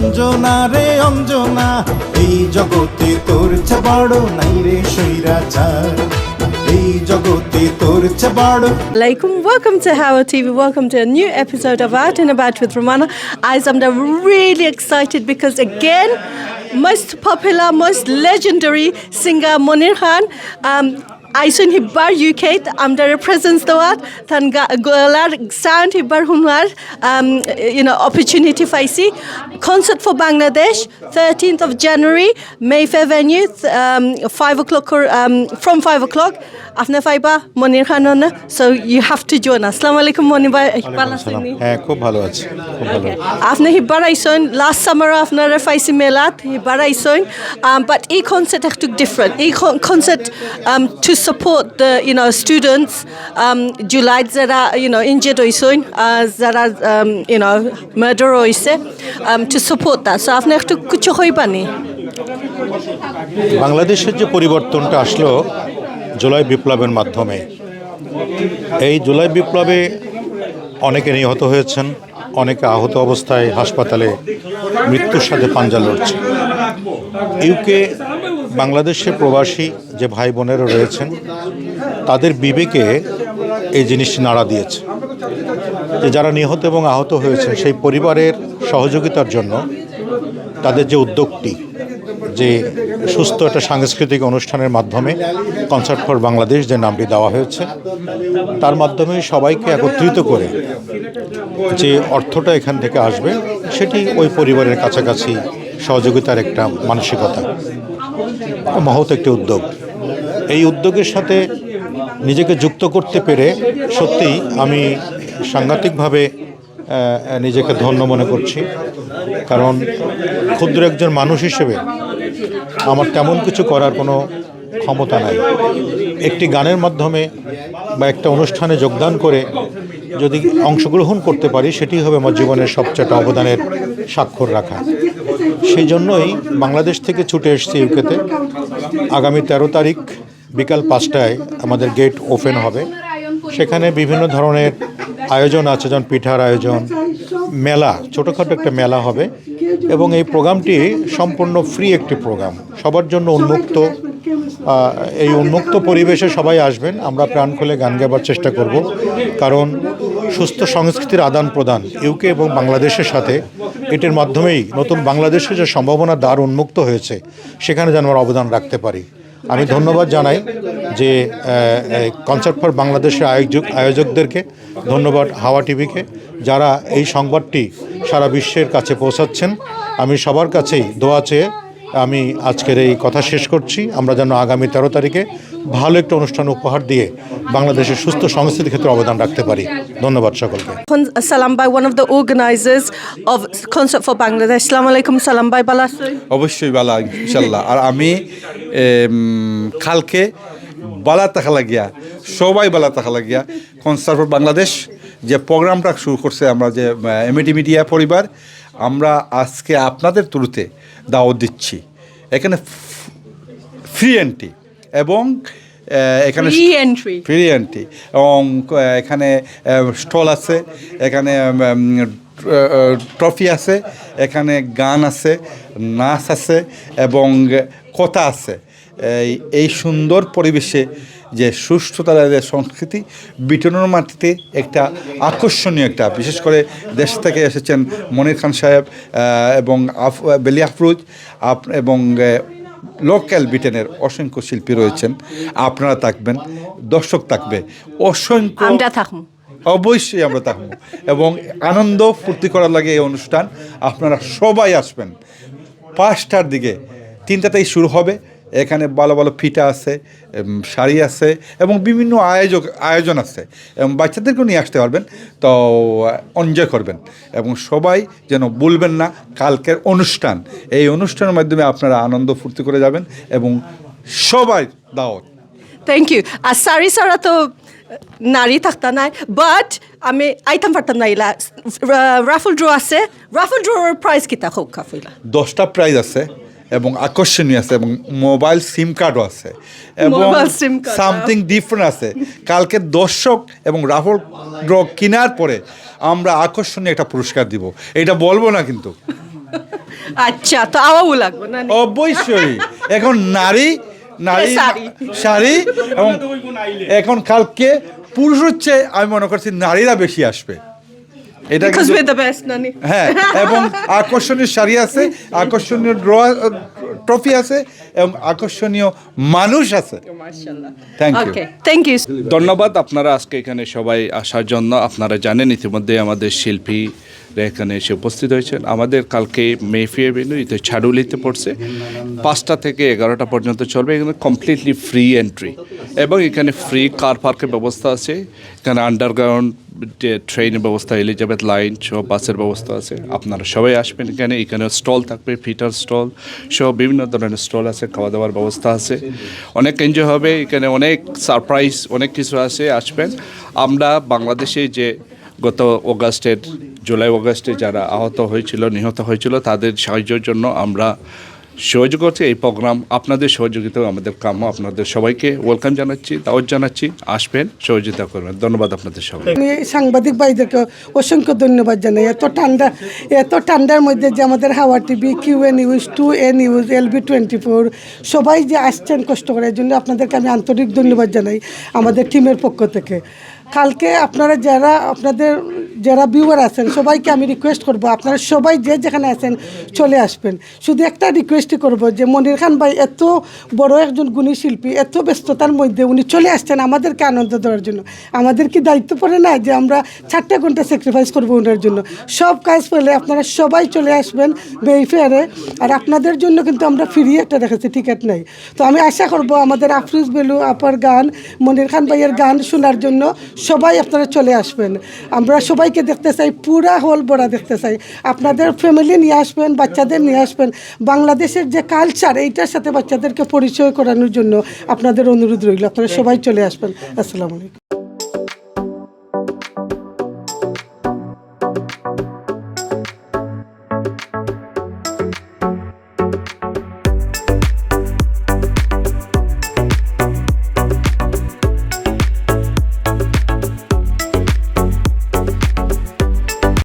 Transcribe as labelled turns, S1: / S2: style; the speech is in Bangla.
S1: অঞ্জনা রে অঞ্জনা এই জগতে তোর চে বড় নাই রে সৈরাচার এই জগতে তোর চে বড়
S2: Alaikum. Welcome to Howard TV. Welcome to a new episode of Art and About with Romana. As I'm really excited because again, most popular, most legendary singer Monir Khan. Um, Aisun Hibbar UK, I'm the presence the Tan Golar Sound Hibbar Hunwar, um, you know, opportunity faisi. Concert for Bangladesh, 13th of January, Mayfair venue, th- um, 5 o'clock or um, from 5 o'clock. After Faiba, Monir Khan on, so you have to join us. Assalamu alaikum, Monir Bhai. Bala Sini.
S3: হ্যাঁ খুব ভালো আছে খুব ভালো
S2: After Hibbar Aison, last summer after Faisi Melat, Hibbar Aison, um, but e concert took different. E concert um, to support the you know students, um, July Zara, you know, injured uh, Zara, um, you know, murder um, to support that. So after to Kucho Hoibani.
S3: বাংলাদেশের যে পরিবর্তনটা আসলো জুলাই বিপ্লবের মাধ্যমে এই জুলাই বিপ্লবে অনেকে নিহত হয়েছেন অনেকে আহত অবস্থায় হাসপাতালে মৃত্যুর সাথে পাঞ্জা লড়ছে ইউকে বাংলাদেশের প্রবাসী যে ভাই বোনেরা রয়েছেন, তাদের বিবেকে এই জিনিসটি নাড়া দিয়েছে। যে যারা নিহত এবং আহত হয়েছেন, সেই পরিবারের সহযোগিতার জন্য তাদের যে উদ্যোগটি, যে সুস্থ একটা সাংস্কৃতিক অনুষ্ঠানের মাধ্যমে কনসার্ট ফর বাংলাদেশ যে নামটি দেওয়া হয়েছে, তার মাধ্যমে সবাইকে একত্রিত করে যে অর্থটা এখান থেকে আসবে, সেটি ওই পরিবারের কাছাকাছি সহযোগিতার একটা মানসিকতা। মহৎ একটি উদ্যোগ। এই উদ্যোগের সাথে নিজেকে যুক্ত করতে পেরে সত্যিই আমি সাংঘাতিকভাবে নিজেকে ধন্য মনে করছি। কারণ ক্ষুদ্র একজন মানুষ হিসেবে আমার তেমন কিছু করার কোনো ক্ষমতা নাই। একটি গানের মাধ্যমে বা একটা অনুষ্ঠানে যোগদান করে যদি অংশগ্রহণ করতে পারি, সেটি হবে আমার জীবনের সবচেয়ে অবদানের স্বাক্ষর রাখা। সেই জন্যই বাংলাদেশ থেকে ছুটে এসেছি ইউকেতে। আগামী তেরো তারিখ বিকাল পাঁচটায় আমাদের গেট ওপেন হবে। সেখানে বিভিন্ন ধরনের আয়োজন আছে, যেমন পিঠার আয়োজন, মেলা, ছোটোখাটো একটা মেলা হবে এবং এই প্রোগ্রামটি সম্পূর্ণ ফ্রি একটি প্রোগ্রাম। সবার জন্য উন্মুক্ত এই উন্মুক্ত পরিবেশে সবাই আসবেন। আমরা প্রাণ খুলে গান গাবার চেষ্টা করব। কারণ সুস্থ সংস্কৃতির আদান প্রদান ইউকে এবং বাংলাদেশের সাথে এটির মাধ্যমেই নতুন বাংলাদেশে যে সম্ভাবনা দ্বার উন্মুক্ত হয়েছে, সেখানে যেন আমরা অবদান রাখতে পারি। আমি ধন্যবাদ জানাই যে কনসার্ট ফর বাংলাদেশের আয়োজক, আয়োজকদেরকে, ধন্যবাদ হাওয়া টিভিকে, যারা এই সংবাদটি সারা বিশ্বের কাছে পৌঁছাচ্ছেন। আমি সবার কাছেই দোয়া চেয়ে আমি আজকের এই কথা শেষ করছি। আমরা যেন আগামী তেরো তারিখে ভালো একটা অনুষ্ঠান উপহার দিয়ে বাংলাদেশের সুস্থ সংস্কৃতির ক্ষেত্রে অবদান রাখতে পারি। ধন্যবাদ সকলকে।
S2: সালাম by one of the organizers of Concert for Bangladesh Assalamu আলাইকুম সালাম by Balasoy.
S4: অবশ্যই বালা ইনশাল্লাহ আর আমি কালকে বালা থাকা লাগিয়া সবাই বালা থাকা লাগিয়া কনসার্ট ফর বাংলাদেশ যে প্রোগ্রামটা শুরু করছে আমরা যে এমএটি মিডিয়া পরিবার আমরা আজকে আপনাদের থ্রুতে দাওয়াত দিচ্ছি। এখানে ফ্রি এন্ট্রি এবং এখানে ফ্রি এন্ট্রি এবং এখানে স্টল আছে এখানে ট্রফি আছে এখানে গান আছে নাচ আছে এবং কথা আছে। এই সুন্দর পরিবেশে যে সুস্থতার যে সংস্কৃতি বিটনের মাটিতে একটা আকর্ষণীয় একটা বিশেষ করে দেশ থেকে এসেছেন মনির খান সাহেব এবং আফ বেলি আফরুজ আপ এবং লোকাল ব্রিটেনের অসংখ্য শিল্পী রয়েছেন। আপনারা থাকবেন দর্শক থাকবে। অসংখ্য
S2: আমরা থাকব।
S4: অবশ্যই আমরা থাকব। এবং আনন্দ ফুর্তি করার লাগে এই অনুষ্ঠান। আপনারা সবাই আসবেন। পাঁচটার দিকে তিনটাতেই শুরু হবে। এখানে ভালো ভালো ফিটা আছে শাড়ি আছে এবং বিভিন্ন আয়োজক আয়োজন আছে। এবং বাচ্চাদেরকেও নিয়ে আসতে পারবেন। তো এনজয় করবেন। এবং সবাই যেন বলবেন না কালকের অনুষ্ঠান। এই অনুষ্ঠানের মাধ্যমে আপনারা আনন্দ ফুর্তি করে যাবেন এবং সবাই দাওয়াত।
S2: থ্যাংক ইউ আর শাড়ি ছাড়া তো নারী থাকতা নাই বাট আমি আইতাম পারতাম না ইলা রাফল ড্র আছে। রাফল ড্রর প্রাইস কিতা হোক কাফিলা
S4: দশটা প্রাইজ আছে। এবং আকর্ষণীয় আছে এবং মোবাইল সিম কার্ডও আছে এবং সামথিং ডিফারেন্ট আছে। কালকে দর্শক এবং রাহুল ড্র কেনার পরে আমরা আকর্ষণীয় একটা পুরস্কার দিব। এটা বলব না কিন্তু।
S2: আচ্ছা তো আমাও লাগবে না
S4: অবশ্যই। এখন নারী নারী
S2: শাড়ি।
S4: শাড়ি এবং এখন কালকে পুরুষ হচ্ছে আমি মনে করছি নারীরা বেশি আসবে। এটা
S2: বিকজ
S4: কিন্তু-
S2: উই দ্য বেস্ট নানি
S4: হ্যাঁ এবং আকর্ষণীয় শাড়ি আছে আকর্ষণীয় ড্র ট্রফি আছে এবং আকর্ষণীয় মানুষ আছে। Thank you
S2: okay thank you
S5: ধন্যবাদ আপনারা আজকে এখানে সবাই আসার জন্য। আপনারা জানেন ইতিমধ্যে আমাদের শিল্পী এখানে এসে উপস্থিত হয়েছেন। আমাদের কালকে মেফি এভিনিউ ইতে ছাড়ুলিতে পড়ছে। পাঁচটা থেকে এগারোটা পর্যন্ত চলবে। এখানে কমপ্লিটলি ফ্রি এন্ট্রি এবং এখানে ফ্রি কার পার্কের ব্যবস্থা আছে। এখানে আন্ডারগ্রাউন্ড ট্রেনের ব্যবস্থা, এলিজাবেথ লাইন সহ বাসের ব্যবস্থা আছে। আপনারা সবাই আসবেন এখানে। এখানে স্টল থাকবে, ফিটার স্টল সহ বিভিন্ন ধরনের স্টল আছে খাওয়া দাওয়ার ব্যবস্থা আছে। অনেক এনজয় হবে। এখানে অনেক সারপ্রাইজ, অনেক কিছু আছে, আসবেন। আমরা বাংলাদেশে যে গত অগাস্টের, জুলাই অগাস্টে যারা আহত হয়েছিল, নিহত হয়েছিল, তাদের সাহায্যের জন্য আমরা সহযোগ করছি। এই প্রোগ্রাম আপনাদের সহযোগিতাও আমাদের কাম্য। আপনাদের সবাইকে ওয়েলকাম জানাচ্ছি, দাওয়াত জানাচ্ছি। আসবেন, সহযোগিতা করবেন। ধন্যবাদ আপনাদের সবাই
S6: আমি সাংবাদিক ভাইদেরকে অসংখ্য ধন্যবাদ জানাই। এত ঠান্ডা, এত ঠান্ডার মধ্যে যে আমাদের হাওয়া TV, Q A news, two A news, L B twenty four সবাই যে আসছেন কষ্ট করে এর জন্য আপনাদেরকে আমি আন্তরিক ধন্যবাদ জানাই আমাদের টিমের পক্ষ থেকে। কালকে আপনারা যারা, আপনাদের যারা ভিউয়ার আছেন, সবাইকে আমি রিকোয়েস্ট করব, আপনারা সবাই যে যেখানে আছেন চলে আসবেন। শুধু একটা রিকোয়েস্টই করব যে মনির খান ভাই এত বড় একজন গুণী শিল্পী, এত ব্যস্ততার মধ্যে উনি চলে আসছেন আমাদেরকে আনন্দ দেওয়ার জন্য। আমাদের কি দায়িত্ব পড়ে না যে আমরা চারটে ঘণ্টা স্যাক্রিফাইস করব ওনার জন্য? সব কাজ পেলে আপনারা সবাই চলে আসবেন বেইফেয়ারে আর আপনাদের জন্য কিন্তু আমরা ফ্রি একটা রেখেছি টিকিট নেই। তো আমি আশা করব আমাদের আফরুজ বেলু আপার গান, মনির খান ভাইয়ের গান শোনার জন্য সবাই আপনারা চলে আসবেন। আমরা সবাইকে দেখতে চাই, পুরা হল বড়া দেখতে চাই। আপনাদের ফ্যামিলি নিয়ে আসবেন, বাচ্চাদের নিয়ে আসবেন। বাংলাদেশের যে কালচার এইটার সাথে বাচ্চাদেরকে পরিচয় করানোর জন্য আপনাদের অনুরোধ রইল। আপনারা সবাই চলে আসবেন। আসসালামু আলাইকুম।